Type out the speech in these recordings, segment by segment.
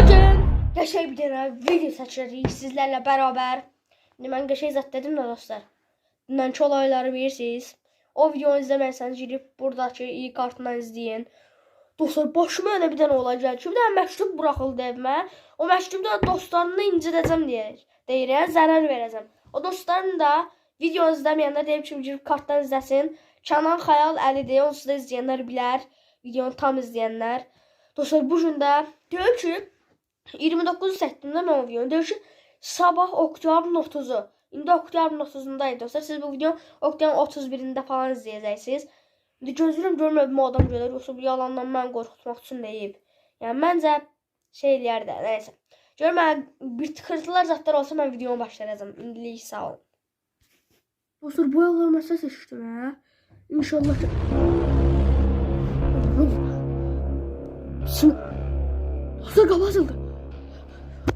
Bugün Qəşəng bir dənə video çəkirik sizlərlə bərabər. İndi mən qəşəng zət dedim də dostlar. Dünənki olayları bilirsiniz. O videonu izləməsəniz girib buradakı i kartından izləyin. Dostlar başıma elə bir dənə olay gəldi bir dənə məktub buraxıldı evimə. O məktubda dostlarını incidəcəm deyir. Deyirəm, zərər verəcəm. O dostlarım da video izləməyənlər deyib ki, girib kartdan izləsin. Kənan Xəyal Əlidir, onsuz da izləyənlər bilər. Videonu tam izləyənlər. Dostlar bu gün də deyir ki 29 septembrdə mən o videonu ki sabah oktyabrın 30-u. İndi oktyabrın 30-undaydı dostlar. Siz bu videonu oktyabrın 31-də falan izləyəcəksiniz. İndi gözləyirəm görmədim o adam gəlir yoxsa bu yalandan mən qorxutmaq üçün deyib. Yəni məncə şey eləyər də, nəysə. Gör mən bir tıkırtılar zətlər olsa mən videonu başlayacağam. İndilik sağ olun. Dostlar bu yalan səs eşitdim hə. İnşallah ki... Dostlar kapı açıldı.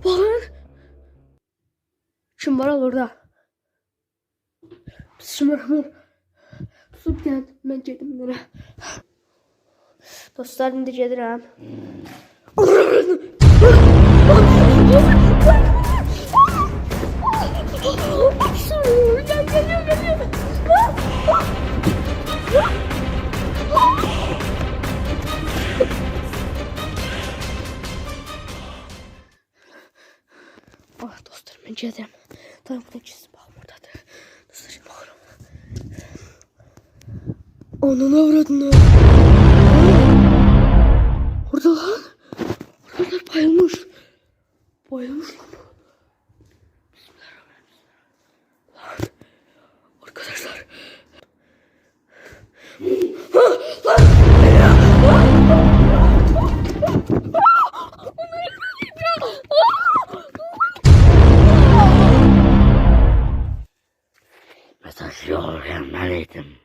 Bakın. Kim var orada? Bismillahirrahmanirrahim. Su geldi. Ben gedim nereye? Dostlar indi gedirəm. Gel geliyor geliyor. Ah dostlarım ben gedirəm. Tamam burada gizli baxım oradadır. Dostlar şimdi baxıram. Ananı avradını. Orada lan. Oradalar bayılmış. Bayılmış lan bu. Yollayamadım.